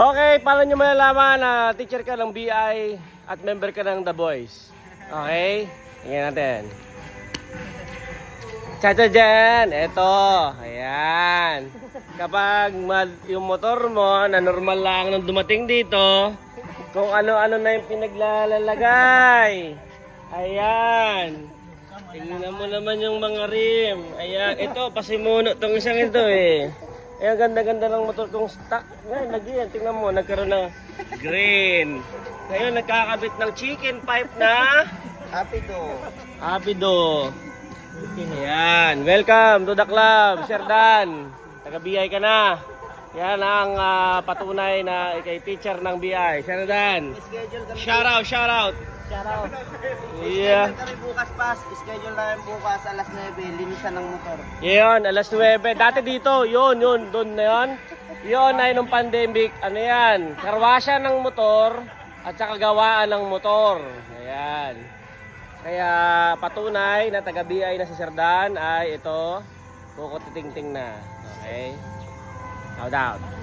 Okay, paano nyo malalaman na teacher ka ng BI at member ka ng The Boys? Okay? Tingnan natin. Chacha dyan, eto, ayan. Kapag yung motor mo na normal lang nung dumating dito, kung ano-ano na yung pinaglalagay. Ayan. Tingnan mo naman yung mga rim. Ayan, ito, pasimuno tong isang ito eh. Ayan, ganda-ganda ng motor kong stock. Ngayon, nagyan, tingnan mo, nagkaroon ng green. Ngayon, nagkakabit ng chicken pipe na Happy do. Apido. Ayan, welcome to the club, Sir Dan. Taga-BI ka na. Yan ang ah, patunay na ikay teacher ng BI. Sir Dan. Shout out, shout out. Shout out. Yeah. Schedule kami bukas pas. Schedule namin bukas alas 9. Linisan ng motor. Yun, alas 9. Dati dito, yun, yun, doon na yun. Yun ay nung pandemic, ano yan, karwasya ng motor at saka gawaan ng motor. Ayan. Kaya patunay na taga-BI na si Sir Dan ay ito, kuko titingting na. Okay? No doubt.